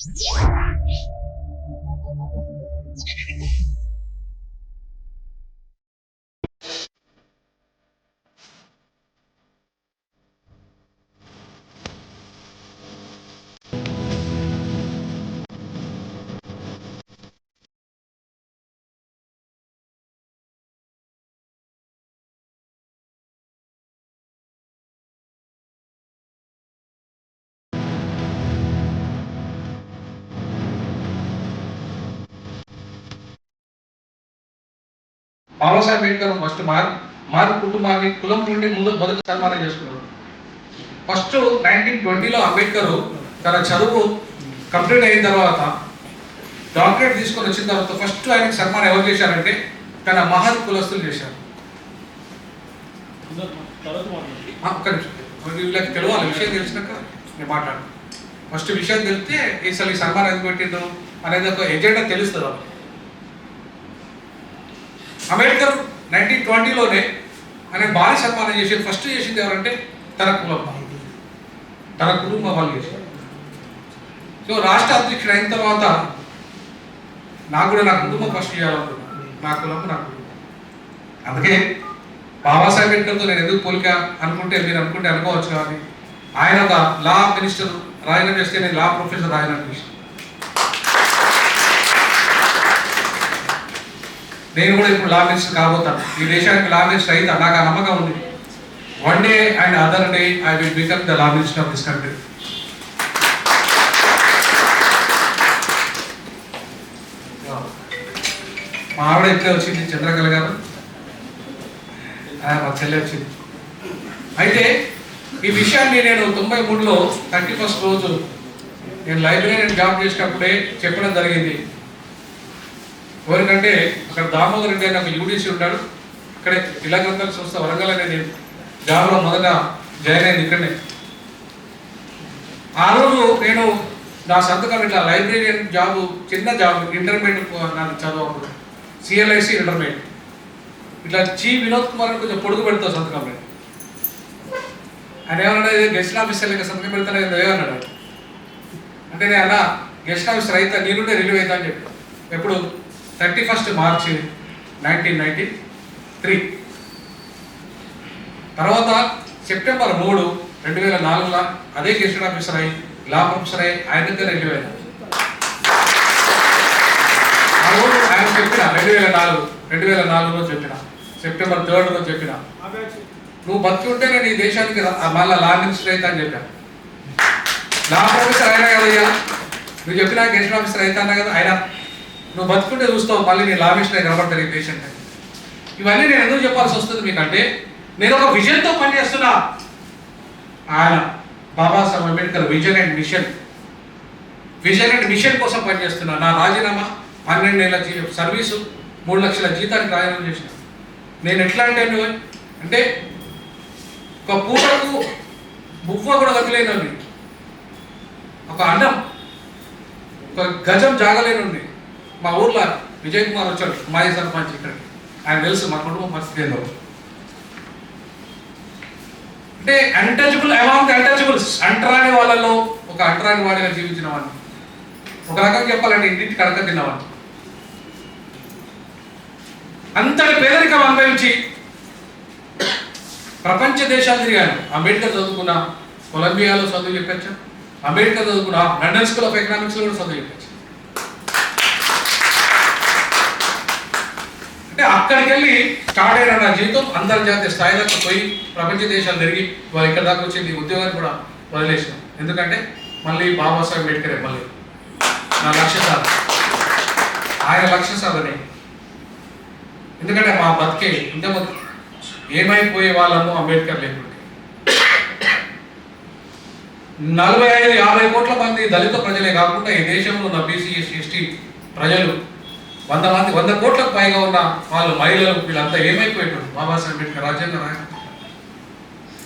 Yeah. Babasaheb Ambedkar first మార్ మారు కుటుంబాన్ని కులం నుండి ముందు మొదటి సన్మానం చేసుకున్నారు. ఫస్ట్ నైన్టీన్ ట్వంటీలో అంబేద్కర్ తన చదువు కంప్లీట్ అయిన తర్వాత డాక్టరేట్ తీసుకొని వచ్చిన తర్వాత ఫస్ట్ ఆయనకు సన్మానం ఎవరు చేశారంటే తన మహత్ కులస్తులు చేశారు. ఒక్క నిమిషం. వీళ్ళకి తెలియాలి విషయం తెలిసినాక నేను మాట్లాడు ఫస్ట్ విషయం తెలిస్తే ఈ సన్మానం ఎందుకు పెట్టిండు అనేది ఒక ఎజెండా తెలుస్తుంది. అంబేద్కర్ నైన్టీన్ ట్వంటీలోనే ఆయన భారీ సన్మానం చేసి ఫస్ట్ చేసింది ఎవరంటే తన కులం తన కుటుంబం వాళ్ళు చేశారు. సో రాష్ట్ర అధ్యక్షుడు అయిన తర్వాత నాకు కూడా నా కుటుంబం ఫస్ట్ చేయాలనుకున్నాను నా కులం నా కుటుంబం అందుకే బాబాసాహెబ్ అంబేద్కర్తో నేను ఎందుకు పోలిక అనుకుంటే మీరు అనుకుంటే అనుకోవచ్చు కానీ ఆయన ఒక లా మినిస్టర్ రాయన చేస్తే నేను లా ప్రొఫెసర్ రాయన మినిస్టర్ నేను కూడా ఇప్పుడు లా మినిస్టర్ కాబోతాను. ఈ దేశానికి లా మినిస్టర్ అయితే నాకు ఆ నమ్మకం ఉంది. One day and other day I will become the law minister of this country మా ఆవిడ ఇట్లే వచ్చింది? చంద్రకళ గారు. మా చెల్లె వచ్చింది. అయితే ఈ విషయాన్ని నేను తొంభై మూడులో థర్టీ ఫస్ట్ రోజు నేను లైబ్రరీ జాబ్ చేసినప్పుడే చెప్పడం జరిగింది. ఎవరికంటే అక్కడ దామోదర్ రెడ్డి అని ఒక యూడీసీ ఉంటాడు. ఇక్కడే ఇలా గ్రంథాల సంస్థ వరంగల్ అనేది జాబ్లో మొదట జాయిన్ అయింది ఇక్కడనే. ఆ రోజు నేను నా సంతకం ఇట్లా లైబ్రేరియన్ జాబ్ చిన్న జాబ్ ఇంటర్మీడియట్ నాకు చదువు సిఎల్ఐసి ఇంటర్మీడియట్. ఇట్లా జీ వినోద్ కుమార్ అని కొంచెం పొడుగు పెడతావు సంతకం నేను. ఆయన ఏమన్నా గెస్ట్ ఆఫీసర్ లేక సంతకం పెడతాను ఏమన్నాడు అంటే నేను అలా గెస్ట్ ఆఫీసర్ అయితే నేనుంటే రిలీవ్ అవుతా అని చెప్పాను ఎప్పుడు? Thirty first March nineteen ninety three తర్వాత సెప్టెంబర్ మూడు రెండు వేల నాలుగులో అదే గెస్ట్ ఆఫీసర్ అయి లా ప్రొఫెసర్ అయి ఆయన దగ్గర రెండు వేల ఆయన చెప్పిన రెండు వేల నాలుగు రెండు వేల నాలుగులో చెప్పిన సెప్టెంబర్ థర్డ్ రోజు చెప్పిన నువ్వు బతికి ఉంటే నేను ఈ దేశానికి మళ్ళీ లా మినిస్టర్ అయితే అని చెప్పాను లా ప్రొఫెసర్ అయినా కదయ్యా నువ్వు చెప్పినా గెస్ట్ ఆఫీసర్ అయితే అన్నా కదా? ఆయన నువ్వు బతుకుంటే చూస్తావు మళ్ళీ నీ లా మినిస్టర్ కనబడతారు ఈ పేషెంట్ ఇవన్నీ నేను ఎందుకు చెప్పాల్సి వస్తుంది మీకంటే నేను ఒక విజన్తో పనిచేస్తున్నా. ఆయన Babasaheb Ambedkar vision and mission vision and mission కోసం పనిచేస్తున్నా. నా రాజీనామా పన్నెండు నెలల జీ- సర్వీసు మూడు లక్షల జీతానికి రాజీనామా చేసిన. నేను ఎట్లా అంటే నువ్వు అంటే ఒక పూటకు బువ్వ కూడా వదిలేనండి ఒక అన్నం ఒక గజం జాగలేనుండి మా ఊర్లో విజయ్ కుమార్ వచ్చాడు మాజీ సర్పంచ్ ఇక్కడ. ఆయన తెలుసు మా కుటుంబం పరిస్థితి ఏందో. అంటే అన్టచబుల్ అమాంగ్ అన్టచబుల్స్ అంటరాని వాళ్ళలో ఒక అంటరాని వాడిగా జీవించిన వాడిని. ఒక రకంగా చెప్పాలంటే ఇంటికి కడక తిన్నవాడిని. అంతటి పేదరికం అనుభవించి ప్రపంచ దేశాలు తిరిగాను. అంబేద్కర్ చదువుకున్నా కొలంబియాలో చదువు చెప్పచ్చు? అంబేద్కర్ చదువుకున్నా లండన్ స్కూల్ ఆఫ్ ఎకనామిక్స్లో కూడా చదువు చెప్పచ్చు. అక్కడికి వెళ్ళి స్టార్ట్ అయిన నా జీవితం అంతర్జాతీయ స్థాయిలోకి పోయి ప్రపంచ దేశాలు తిరిగి వాళ్ళు ఇక్కడ దాకా వచ్చింది ఉద్యోగాన్ని కూడా వదిలేసాం ఎందుకంటే మళ్ళీ బాబాసాహెబ్ అంబేద్కరే మళ్ళీ నా లక్ష్య సాధన. ఆయన లక్ష్య సాధనే. ఎందుకంటే మా బతికే ఇంతమంది ఏమైపోయే వాళ్ళము అంబేద్కర్ లేకుంటే. నలభై ఐదు యాభై కోట్ల మంది దళిత ప్రజలే కాకుండా ఈ దేశంలో ఉన్న బీసీ ఎస్టీ ప్రజలు వంద మంది వంద కోట్లకు పైగా ఉన్న వాళ్ళు మహిళలు వీళ్ళంతా ఏమైపోయేటోళ్ళు? బాబాసాహెబ్ అంబేద్కర్ రాజ్యాంగ రాయడం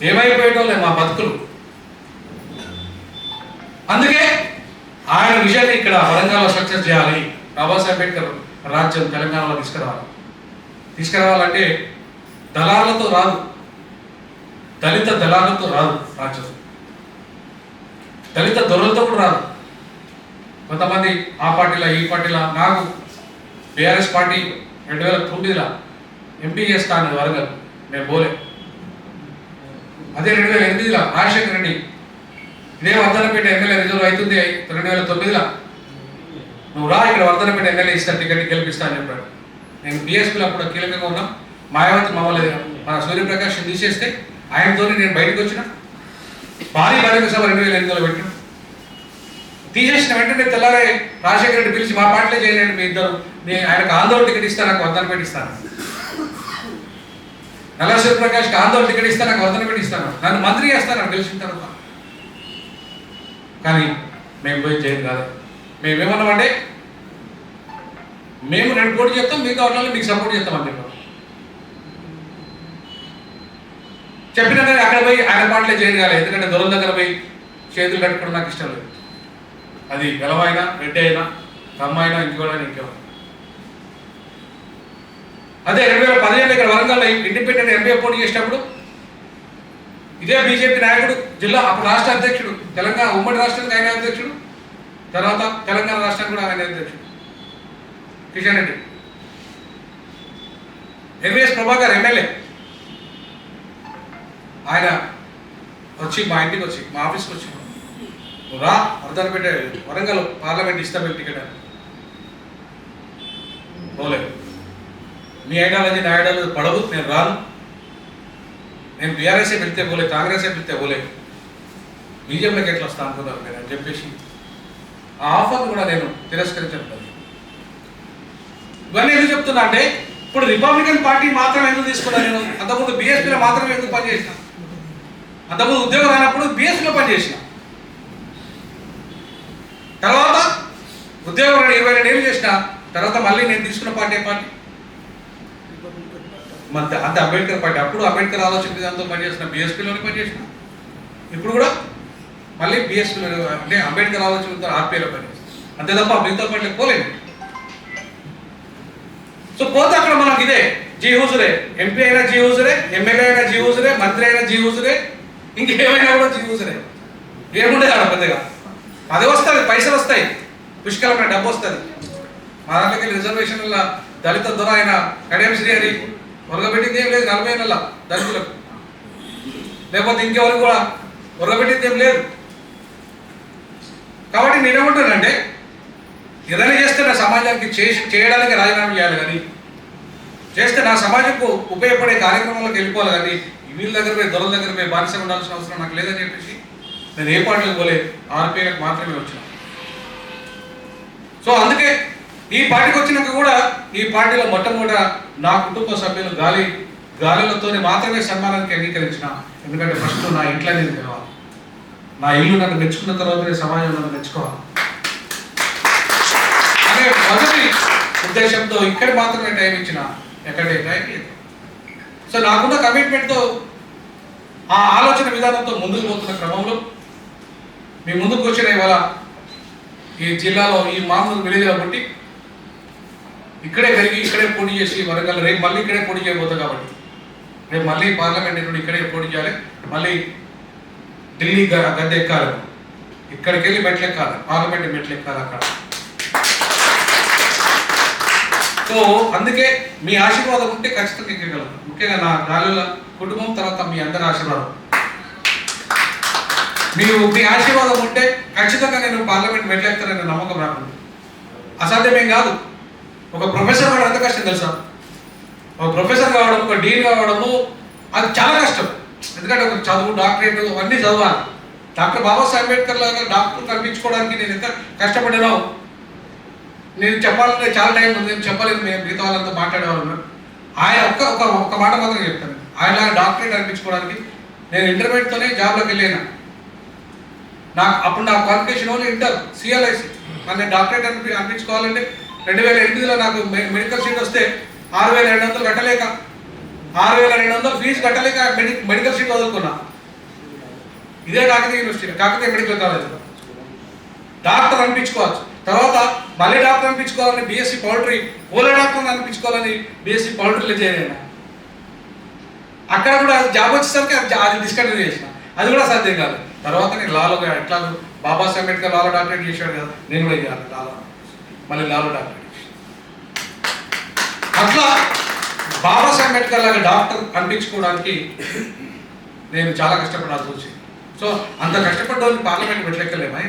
ఏమైపోయేటోళ్ళే మా బతుకులు? అందుకే ఆయన విషయాన్ని ఇక్కడ వరంగల్లో సక్సెస్ చేయాలి. బాబాసాహెబ్ అంబేద్కర్ రాజ్యం తెలంగాణలో తీసుకురావాలి. తీసుకురావాలంటే దళాలతో రాదు. దళిత దళాలతో రాదు రాజ్యం. దళిత దొరలతో కూడా రాదు. కొంతమంది ఆ పార్టీలా ఈ పార్టీలా నాకు బీఆర్ఎస్ పార్టీ రెండు వేల తొమ్మిదిలో ఎంపీ చేస్తాను వరంగల్ నేను పోలే. అదే రెండు వేల ఎనిమిదిలో రాజశేఖర రెడ్డి ఇదే వర్ధనపేట ఎమ్మెల్యే రిజర్వ్ అవుతుంది. రెండు వేల తొమ్మిదిలో నువ్వు రా ఇక్కడ వర్ధనపేట ఎమ్మెల్యే ఇస్తా టికెట్ గెలిపిస్తాను చెప్పాడు. నేను బీఎస్పీలో అప్పుడు కీలకంగా ఉన్నా. మాయావతి మమ్మల్ని మన సూర్యప్రకాష్ తీసేస్తే ఆయనతోనే నేను బయటకు వచ్చిన. భారీ బహిరంగ సభ రెండు వేల ఎనిమిదిలో పెట్టాను. తీసేసిన వెంటనే తెల్లారే రాజశేఖర రెడ్డి పిలిచి మా పార్టీలో చేయలేండి మీ ఇద్దరు. నేను ఆయనకు ఆందోళన టికెట్ ఇస్తాను నాకు వర్ధనపేట ఇస్తాను. నల్ల ప్రకాష్కి ఆందోళన టికెట్ ఇస్తాను నాకు వర్ధనపేట ఇస్తాను. నన్ను మంత్రి చేస్తాను నాకు తెలిసిన తర్వాత. కానీ మేము పోయి చేయడం కాదు. మేమేమన్నామంటే మేము రెండు పోటీ చేస్తాం మిగతా వాళ్ళని మీకు సపోర్ట్ చేస్తాం చెప్పాం చెప్పినా కానీ అక్కడ పోయి ఆయన పాటలే చేయడం కాలేదు. ఎందుకంటే దొరల దగ్గర పోయి చేతులు కట్టుకోవడం నాకు ఇష్టం లేదు. అది గెలవైనా రెడ్డి అయినా కమ్మ అయినా ఇంకోడైనా ఇంకెవరు అదే రెండు వేల పదిహేను ఇక్కడ వరంగల్లో ఇండిపెండెంట్ ఎంపీ పోటీ చేసినప్పుడు ఇదే బీజేపీ నాయకుడు జిల్లా అప్పుడు రాష్ట్ర అధ్యక్షుడు తెలంగాణ ఉమ్మడి రాష్ట్రానికి ఆయన అధ్యక్షుడు తర్వాత తెలంగాణ రాష్ట్రానికి కూడా ఆయన అధ్యక్షుడు. Kishan Reddy. NVS Prabhakar MLA. ఆయన వచ్చి మా ఇంటికి వచ్చి మా ఆఫీస్కి వచ్చి. "నువ్వు రా అర్థాలు పెట్టే వరంగల్ పార్లమెంట్ ఇస్తాం టికెట్ అని పోలేదు మీ ఐడియాలజీ నా ఐడియాలజీ పడవు నేను రాను. నేను బీఆర్ఎస్ఏ పెడితే పోలే కాంగ్రెసే పెడితే పోలే. బీజేపీలోకి ఎట్లా వస్తా అనుకున్నారు నేను అని చెప్పేసి. ఆ ఆఫర్ కూడా నేను తిరస్కరించడం ఇవన్నీ ఎందుకు చెప్తున్నా అంటే ఇప్పుడు రిపబ్లికన్ పార్టీ మాత్రం ఎందుకు తీసుకున్నా నేను? అంతకుముందు బీఎస్పీలో మాత్రమే ఎందుకు పనిచేసిన? అంతకుముందు ఉద్యోగం రానప్పుడు బీఎస్పీలో పనిచేసిన. తర్వాత ఉద్యోగం రెండు ఇరవై రెండు ఏళ్ళు చేసిన తర్వాత మళ్ళీ నేను తీసుకున్న పార్టీ పార్టీ? మన అంత అంబేద్కర్ పార్టీ. అప్పుడు అంబేద్కర్ ఆలోచన విధానంతో పనిచేసిన బీఎస్పీలోనే పనిచేసిన. ఇప్పుడు కూడా మళ్ళీ బీఎస్పీలో అంటే అంబేద్కర్ ఆలోచన విధానం ఆర్పీలో పనిచేసిన. అంతే తప్ప మిగతా పార్టీలకు పోలేదు. సో పోతే అక్కడ మనకి ఇదే జీ హూజురే. ఎంపీ అయినా జీ హూజురే ఎమ్మెల్యే అయినా జీ హూజురే మంత్రి అయినా జీ హూజురే ఇంకేమైనా కూడా జీ హూజురే. ఏముండేది అక్కడ పెద్దగా? అదే వస్తుంది పైసలు వస్తాయి. పుష్కలమైన డబ్బు వస్తుంది. మా దాంట్లోకి రిజర్వేషన్ల దళిత దొర ఆయన కడియం శ్రీ అని ఉరగబెట్టింది ఏం లేదు నలభై నెలల దళితులకు. లేకపోతే ఇంకెవరు కూడా ఉరగబెట్టింది ఏం లేదు. కాబట్టి నేనేమంటానంటే ఏదైనా చేస్తే నా సమాజానికి చేసి చేయడానికి రాజీనామా చేయాలి కానీ చేస్తే నా సమాజంకు ఉపయోగపడే కార్యక్రమాలకు వెళ్ళిపోవాలి కానీ వీళ్ళ దగ్గర పోయి దొరల దగ్గర పోయి బానిస ఉండాల్సిన అవసరం నాకు లేదని చెప్పేసి నేను ఏ పార్టీలకు పోలే ఆర్పీలకు మాత్రమే వచ్చిన. సో అందుకే ఈ పార్టీకి వచ్చినాక కూడా ఈ పార్టీలో మొట్టమొదట నా కుటుంబ సభ్యులు గాలి గాలులతోనే మాత్రమే సన్మానానికి అంగీకరించిన. ఎందుకంటే ఫస్ట్ నా ఇంట్లో నేను తెలవాలి. నా ఇల్లు నన్ను మెచ్చుకున్న తర్వాతనే సమాజం నన్ను మెచ్చుకోవాలి. అనే మొదటి ఉద్దేశంతో ఇక్కడ మాత్రమే టైం ఇచ్చిన ఎక్కడ టైం లేదు. సో నాకున్న కమిట్మెంట్తో ఆ ఆలోచన విధానంతో ముందుకు పోతున్న క్రమంలో మీ ముందుకు వచ్చిన ఇవాళ? ఈ జిల్లాలో ఈ మామూలు విలేజ్లో కాబట్టి ఇక్కడే పెరిగి ఇక్కడే పోటీ చేసి వరంగల్ రేపు మళ్ళీ ఇక్కడే పోటీ చేయబోతుంది కాబట్టి. రేపు మళ్ళీ పార్లమెంట్ నుండి ఇక్కడే పోటీ చేయాలి. మళ్ళీ ఢిల్లీ గద్దె ఎక్కాలి ఇక్కడికి వెళ్ళి మెట్లు ఎక్కాలి పార్లమెంట్ మెట్లు ఎక్కాలి అక్కడ. సో అందుకే మీ ఆశీర్వాదం ఉంటే ఖచ్చితంగా ఎక్కగలరు ముఖ్యంగా నా గాలుల కుటుంబం తర్వాత మీ అందరి ఆశీర్వాదం. మీరు మీ ఆశీర్వాదం ఉంటే ఖచ్చితంగా నేను పార్లమెంట్ మెట్లెక్తానని నమ్మకం నాకు అసాధ్యమేం కాదు. ఒక ప్రొఫెసర్ కావడం ఎంత కష్టం తెలుసా? ఒక ప్రొఫెసర్ కావడం ఒక డీన్ కావడము అది చాలా కష్టం. ఎందుకంటే ఒక చదువు డాక్టరేట్ అన్నీ చదవాలి. డాక్టర్ బాబాసాహెబ్ అంబేద్కర్ లాగా డాక్టర్ కనిపించుకోవడానికి నేను ఎంత కష్టపడినావు నేను చెప్పాలంటే చాలా టైం ఉంది నేను చెప్పలేను మేము మిగతా వాళ్ళంతా మాట్లాడేవాళ్ళం ఆయన ఒక్క ఒక ఒక్క మాట మాత్రం చెప్తాను. ఆయన డాక్టరేట్ అనిపించుకోవడానికి నేను ఇంటర్మీడియట్తోనే జాబ్లోకి వెళ్ళాను. నాకు అప్పుడు నా క్వాలిఫికేషన్ ఓన్లీ ఇంటర్ సిఎల్ఐసి మరి నేను డాక్టరేట్ అనిపి అనిపించుకోవాలంటే రెండు వేల ఎనిమిదిలో నాకు మెడికల్ సీట్ వస్తే ఆరు వేల రెండు వందలు కట్టలేక ఆరు వేల రెండు వందలు ఫీజు కట్టలేక మెడి మెడికల్ సీట్ వదులుకున్నా. ఇదే Kakatiya university Kakatiya medical college doctor అనిపించుకోవచ్చు. తర్వాత మళ్ళీ డాక్టర్ అనిపించుకోవాలని బీఎస్సీ పౌల్ట్రీ పూల డాక్టర్ అనిపించుకోవాలని బీఎస్సీ పౌల్ట్రీలో చేరాను అక్కడ కూడా జాబ్ వచ్చేసరికి అది అది డిస్కంటిన్యూ చేసిన. అది కూడా సాధ్యం కాదు. తర్వాత నేను లాలో ఎట్లా బాబాసాహెబ్ అంబేద్కర్ లాలో డాక్టరేట్ చేశాడు కదా నేను కూడా చేయాలి లాలో. మళ్ళీ లాలో డాక్టరేట్ అట్లా బాబాసాహెబ్ అంబేద్కర్ లాగా డాక్టర్ అనిపించుకోవడానికి నేను చాలా కష్టపడాల్సి వచ్చింది సో అంత కష్టపడ్డ వాళ్ళు పార్లమెంట్ పెట్టలేకలేమా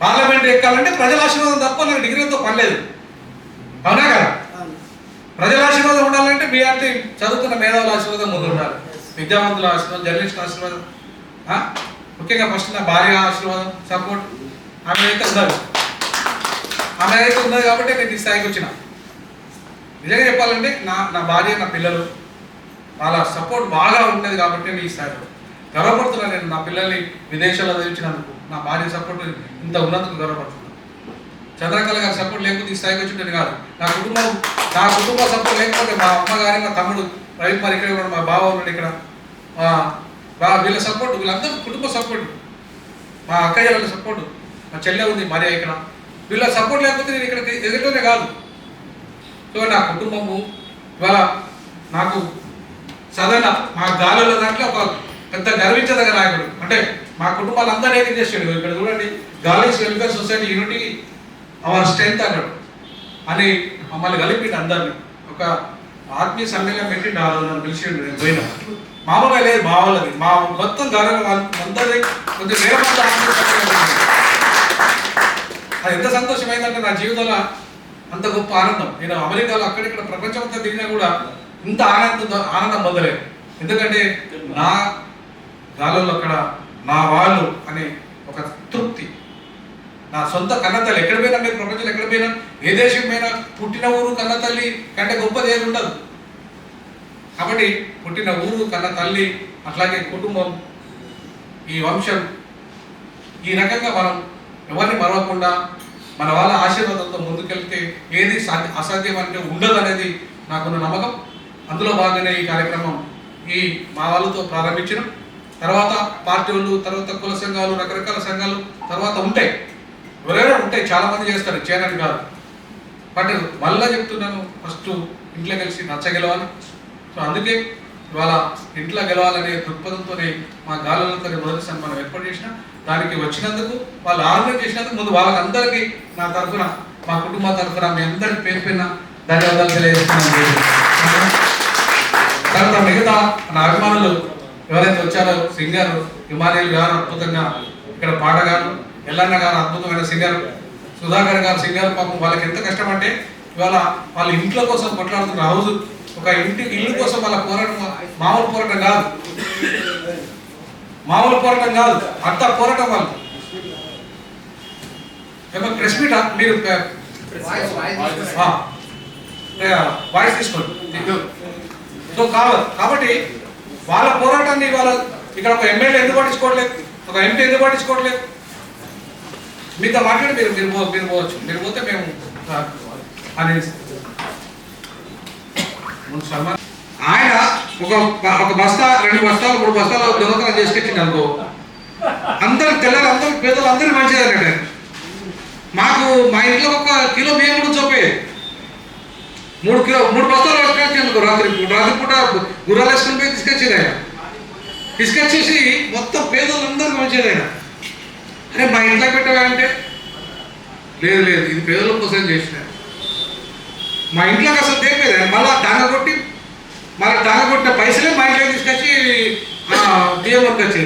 పార్లమెంట్ ఎక్కాలంటే ప్రజల ఆశీర్వాదం తప్ప నాకు డిగ్రీతో పని లేదు. అవునా కదా? ప్రజల ఆశీర్వాదం ఉండాలంటే అంటే చదువుతున్న మేధావుల ఆశీర్వాదం ముందు ఉండాలి. విద్యావంతుల ఆశీర్వాదం జర్నలిస్ట్ ఆశీర్వాదం ముఖ్యంగా ఫస్ట్ నా భార్య ఆశీర్వాదం సపోర్ట్. ఆమె అయితే ఉన్నారు. ఆమె అయితే ఉన్నది కాబట్టి నేను ఈ స్థాయికి వచ్చిన. నిజంగా చెప్పాలంటే నా నా భార్య నా పిల్లలు వాళ్ళ సపోర్ట్ బాగా ఉంటుంది కాబట్టి నేను ఈ స్థాయిలో. గర్వపడుతున్నాను నేను నా పిల్లల్ని విదేశాల్లో చదివించినందుకు. నా భార్య సపోర్ట్ ఇంత ఉన్నందుకు గర్వపడుతున్నాను చంద్రకళ గారి సపోర్ట్ లేకపోతే ఈ స్థాయికి వచ్చి కాదు. నా కుటుంబం నా కుటుంబ సపోర్ట్ లేకపోతే మా అమ్మ గారి మా తమ్ముడు రవి మరి ఇక్కడ మా బావ ఉన్నాడు ఇక్కడ. మా వీళ్ళ సపోర్ట్ వీళ్ళందరూ కుటుంబ సపోర్ట్ మా అక్కయ్య వాళ్ళ సపోర్ట్ మా చెల్లె ఉంది మరియ ఇక్కడ. వీళ్ళ సపోర్ట్ లేకపోతే నేను ఇక్కడ ఎదుగుతూనే కాదు. సో నా కుటుంబము ఇవాళ నాకు సాధారణ మా గాలిలో దాంట్లో ఒక పెద్ద గర్వించదగ్గ నాయకుడు. అంటే మా కుటుంబాలు అందరూ ఏం చేసాడు ఇక్కడ చూడండి galleys welfare society unity our strength అన్నాడు. అని మమ్మల్ని కలిపి అందరినీ. ఒక ఆత్మీయ సమ్మేళనం పెట్టి ఆ రోజు నన్ను పిలిచిండు నేను పోయినా. మామూలుగా లేదు బావలది మా మొత్తం గాలి అందరి కొంచెం వేరే మంది అది ఎంత సంతోషమైందంటే నా జీవితంలో అంత గొప్ప ఆనందం. నేను అమెరికాలో అక్కడిక్కడ ప్రపంచం అంతా తిరిగినా కూడా ఇంత ఆనందం ఆనందం పొందలేదు. ఎందుకంటే నా గాలుల్లో అక్కడ నా వాళ్ళు అనే ఒక తృప్తి. నా సొంత కన్నతల్లి ఎక్కడ పోయినా మీరు ప్రపంచంలో ఎక్కడ పోయినా ఏ దేశం పోయినా పుట్టిన ఊరు కన్న తల్లి కంటే గొప్పది ఏది ఉండదు. కాబట్టి పుట్టిన ఊరు కన్న తల్లి అట్లాగే కుటుంబం ఈ వంశం ఈ రకంగా మనం ఎవరిని మరవకుండా మన వాళ్ళ ఆశీర్వాదంతో ముందుకెళ్తే ఏది సాధ్య అసాధ్యం అంటే ఉండదు అనేది నాకున్న నమ్మకం. అందులో భాగంగానే ఈ కార్యక్రమం ఈ మా వాళ్ళతో ప్రారంభించడం తర్వాత పార్టీ వాళ్ళు తర్వాత కుల సంఘాలు రకరకాల సంఘాలు తర్వాత ఉంటాయి. ఎవరైనా ఉంటాయి చాలా మంది చేస్తారు చేయనని కాదు. బట్ మళ్ళా చెప్తున్నాను ఫస్ట్ ఇంట్లో కలిసి నచ్చగలవాలి సో అందుకే ఇవాళ ఇంట్లో గెలవాలనే దృక్పథంతోనే మా గాలులతో మొదటి సన్మానం ఏర్పాటు చేసిన. దానికి వచ్చినందుకు వాళ్ళు ఆర్గనైజ్ చేసినందుకు ముందు వాళ్ళకందరికీ నా తరఫున మా కుటుంబ తరఫున మీ అందరికి పేరు పైన ధన్యవాదాలు తెలియజేస్తున్నాను. తర్వాత మిగతా నా అభిమానులు ఎవరైతే వచ్చారో సింగర్ హిమాలయల్ గారు అద్భుతంగా ఇక్కడ పాటగారు ఎల్లన్న గారు అద్భుతమైన సింగర్ సుధాకర్ గారు సింగర్ పాపం వాళ్ళకి ఎంత కష్టం అంటే ఇవాళ వాళ్ళ ఇంట్లో కోసం కొట్లాడుతున్న హౌస్ ఒక ఇంటి ఇల్లు కోసం వాళ్ళ పోరాటం మామూలు పోరాటం కాదు. మామూలు పోరాటం కాదు అంత పోరాటం వాళ్ళు. ఏమో ప్రెస్ మీట్ మీరు వాయిస్ తీసుకోండి. సో కావాలి కాబట్టి వాళ్ళ పోరాటాన్ని వాళ్ళ ఇక్కడ ఒక ఎమ్మెల్యే ఎందుకు పట్టించుకోవట్లేదు? ఒక ఎంపీ ఎందుకు పట్టించుకోవట్లేదు? మీతో మాట్లాడి మీరు మీరు మీరు పోవచ్చు. మీరు పోతే మేము అనేసి ఆయన ఒక ఒక బస్తా రెండు బస్తాలు మూడు బస్తాలు దొంగతనం చేసుకొచ్చింది అనుకో. అందరు తెల్లారు అందరు పేదలు అందరూ మంచిది అన్నాడు మాకు మా ఇంట్లో ఒక కిలో బియ్యం కూడా చొప్పే మూడు కిలో మూడు బస్తాలు పట్టుకొచ్చేందుకు రాత్రి రాత్రి పూట గుర్రాలు వేసుకుని పోయి తీసుకొచ్చేది ఆయన. తీసుకొచ్చేసి మొత్తం పేదలందరికీ మంచిది ఆయన. అరే మా ఇంట్లో పెట్టవా అంటే లేదు లేదు ఇది పేదల కోసం చేసిన. మా ఇంట్లోకి అసలు తెలియదు ఆయన మళ్ళా టాంగ కొట్టి మళ్ళీ టాంగ కొట్టిన పైసలే మా ఇంట్లోకి తీసుకొచ్చి ఆ, బియ్యం వచ్చేది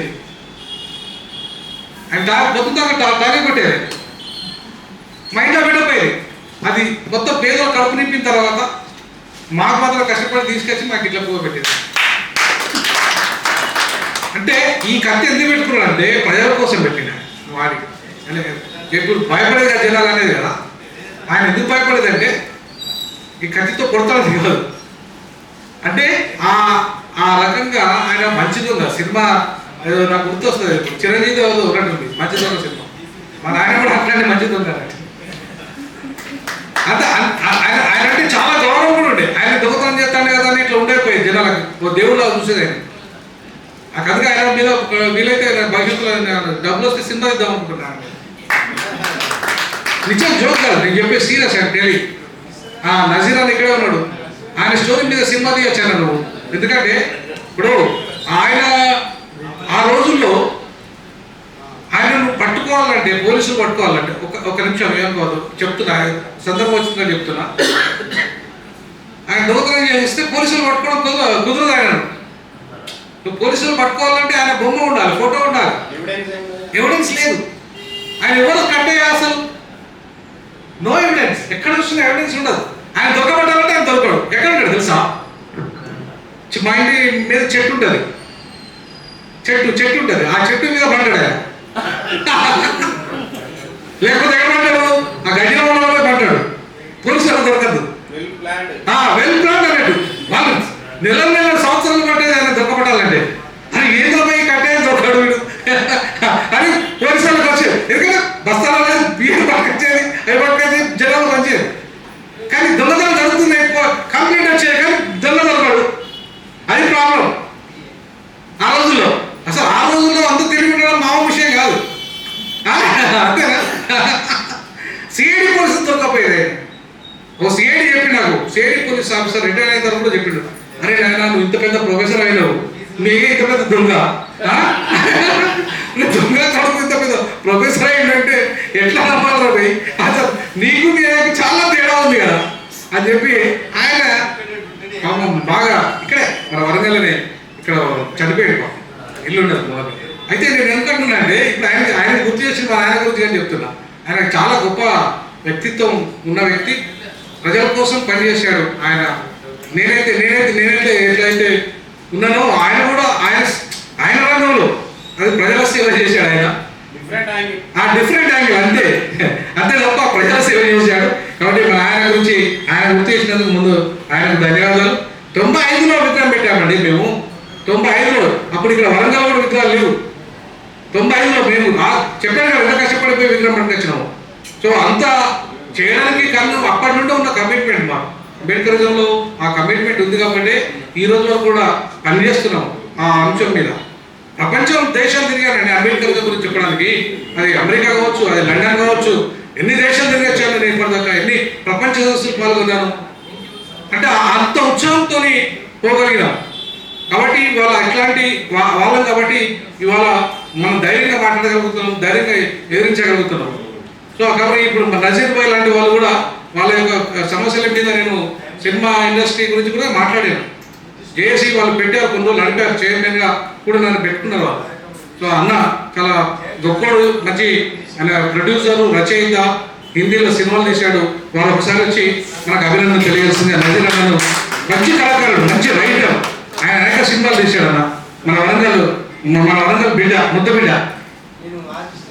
ఆయన టాంగ పొద్దుతాక టాంగ కొట్టేది. మా ఇంట్లో పెట్టకపోయేది. అది మొత్తం పేదలు కడుపు నింపిన తర్వాత మాకు మాత్రం కష్టపడి తీసుకొచ్చి మాకు ఇట్లా పువ్వు పెట్టేది అంటే ఈ కత్తి ఎందుకు పెట్టుకున్నాడు అంటే ప్రజల కోసం పెట్టిన. వాడికి అంటే ఇప్పుడు భయపడేది కదా జనాలు అనేది కదా. ఆయన ఎందుకు భయపడేదంటే ఈ కత్తితో కొడతాడు కాదు. అంటే ఆ ఆ రకంగా ఆయన మంచిది ఉందా సినిమా ఏదో నాకు గుర్తొస్తుంది వస్తుంది చిరంజీవి ఏదో ఉన్నట్టుంది మంచిది ఉన్న సినిమా. మన ఆయన కూడా అట్లాంటి మంచిది ఉందా అంత ఆయన ఆయన అంటే చాలా గౌరవం కూడా ఉండే. ఆయన దొంగతనం చేస్తాను కదా అని ఇట్లా ఉండైపోయింది జనాలకు. ఓ దేవుళ్ళ చూసేది ఆయన. ఆ కనుక ఆయన మీద వీలైతే భవిష్యత్తులో డబ్బులు వస్తే సినిమా ఇద్దాం అనుకుంటున్నాను. నిజం జోక్ కాదు నేను చెప్పే సీరియస్ ఆయన టెలి ఆ నజీర్ అని ఇక్కడే ఉన్నాడు. ఆయన స్టోరీ మీద సినిమా తీయొచ్చాను నువ్వు. ఎందుకంటే ఇప్పుడు ఆయన ఆ రోజుల్లో ఆయన పట్టుకోవాలంటే పోలీసులు పట్టుకోవాలంటే ఒక ఒక నిమిషం ఏమనుకోవద్దు చెప్తున్నా సందర్భం వచ్చిందని చెప్తున్నా. ఆయన దొంగతనం చేస్తే పోలీసులు పట్టుకోవడం కుదరదు కుదరదు ఆయన నువ్వు పోలీసులు పట్టుకోవాలంటే ఆయన బొమ్మ ఉండాలి ఫోటో ఉండాలి. ఎవిడెన్స్ లేదు. ఆయన ఎవరు కట్టేయ అసలు? నో ఎవిడెన్స్ ఎక్కడ చూసిన ఎవిడెన్స్ ఉండదు. ఆయన దొరకబడ్డాలంటే ఆయన దొరకడు. ఎక్కడ ఉంటాడు తెలుసా? మా ఇంటి మీద చెట్టు ఉంటుంది. చెట్టు చెట్టు ఉంటుంది. ఆ చెట్టు మీద పడ్డాడు ఆయన. లేకపోతే ఎక్కడ పడ్డాడు? ఆ గడ్డిలో ఉన్న పడ్డాడు. పోలీసులు దొరకదు. వెల్ ప్లాన్ అన్నట్టు. వాళ్ళు నెల నెల సంవత్సరాలు పట్టేది ఆయన దొరకపడాలంటే అని ఏదో పోయి కట్టే దొరకడు వీడు అని పోలీసులకు వచ్చేది ఎందుకంటే బస్తాలలో బియ్యం పట్టుకొచ్చేది అవి పట్టుకొచ్చి జనాలు వచ్చేది కానీ దొంగతనం జరుగుతుంది ఎక్కువ కంప్లైంట్ వచ్చేది కానీ దొంగ దొరకడు అది ప్రాబ్లం ఆ రోజుల్లో అసలు ఆ రోజుల్లో అంత తెలివి ఉండడం మామూలు విషయం కాదు ఆ? అంతేనా సిఐడి పోలీసు దొరకపోయేది ఆయన. ఓ సిఐడి చెప్పి నాకు సిఐడి పోలీస్ ఆఫీసర్ రిటైర్ అయిన తర్వాత కూడా చెప్పిండు అరే నాయన నువ్వు ఇంత పెద్ద ప్రొఫెసర్ అయినావు నీకే ఇంత పెద్ద దొంగ ఆ? నువ్వు దొంగ కొడుకు ఇంత పెద్ద ప్రొఫెసర్ అయిందంటే ఎట్లా నమ్మాలి పోయి అసలు నీకు నీ ఆయనకి చాలా తేడా ఉంది కదా. అని చెప్పి ఆయన బాగా ఇక్కడే మన వరంగల్లోనే ఇక్కడ చనిపోయాడు ఇల్లు ఉండదు మొదలు అయితే నేను ఎందుకంటున్నా అంటే ఇప్పుడు ఆయన ఆయన గుర్తు చేసిన మా ఆయన గురించి అని చెప్తున్నా. ఆయన చాలా గొప్ప వ్యక్తిత్వం ఉన్న వ్యక్తి. ప్రజల కోసం పనిచేశాడు ఆయన. నేనైతే నేనైతే నేనైతే ఎట్లయితే ఉన్నానో ఆయన కూడా ఆయన ఆయన రంగంలో అది ప్రజల సేవ చేశాడు ఆయన. ఆ డిఫరెంట్ యాంగిల్ అంతే. అంతే తప్ప ప్రజాసేవ చేశాడు. కాబట్టి మన ఆయన గురించి ఆయన గుర్తు చేసినందుకు ముందు ఆయనకు ధన్యవాదాలు. తొంభై ఐదులో విగ్రహం పెట్టామండి మేము. తొంభై ఐదులో. అప్పుడు ఇక్కడ వరంగల్ కూడా విగ్రహాలు లేవు. తొంభై ఐదులో మేము చెప్పాను కదా ఎంత కష్టపడిపోయి విగ్రహం పట్టుకొచ్చినాము. సో అంత చేయడానికి కన్ను అప్పటి నుండి ఉన్న కమిట్మెంట్ మా అంబేద్కరిజంలో ఆ కమిట్మెంట్ ఉంది కాబట్టి ఈ రోజు వరకు కూడా పనిచేస్తున్నాం ఆ అంశం మీద. ప్రపంచం దేశాలు తిరిగానండి అంబేద్కర్ గురించి చెప్పడానికి. అది అమెరికా కావచ్చు అది లండన్ కావచ్చు. ఎన్ని దేశాలు తిరిగొచ్చాను నేను ఇప్పటిదాకా? ఎన్ని ప్రపంచ సదస్సులు పాల్గొన్నాను? అంటే ఆ అంత ఉత్సాహంతో పోగలిగినాం. కాబట్టి ఇవాళ అట్లాంటి వా- వాళ్ళం కాబట్టి ఇవాళ మనం ధైర్యంగా మాట్లాడగలుగుతున్నాం ధైర్యంగా ఎదిరించగలుగుతున్నాం. సో కాబట్టి ఇప్పుడు నజీర్ భాయ్ లాంటి వాళ్ళు కూడా వాళ్ళ యొక్క సమస్యల మీద నేను సినిమా ఇండస్ట్రీ గురించి కూడా మాట్లాడాను. జేఏసీ వాళ్ళు పెట్టారు కొన్ని రోజులు నడిపారు చైర్మన్గా. కూడా నన్ను పెట్టుకున్నారు. సో అన్న చాలా గొప్పడు మంచి ఆయన ప్రొడ్యూసర్ రచయిత హిందీలో సినిమాలు తీశాడు. వాళ్ళు ఒకసారి వచ్చి మనకు అభినందన తెలియాల్సిందే. నజీర్ అన్నను మంచి కళాకారుడు మంచి రైటర్ ఆయన అనేక సినిమాలు తీశాడు అన్న. మన వరంగల్ మన వరంగల్ బిడ్డ ముద్ద బిడ్డ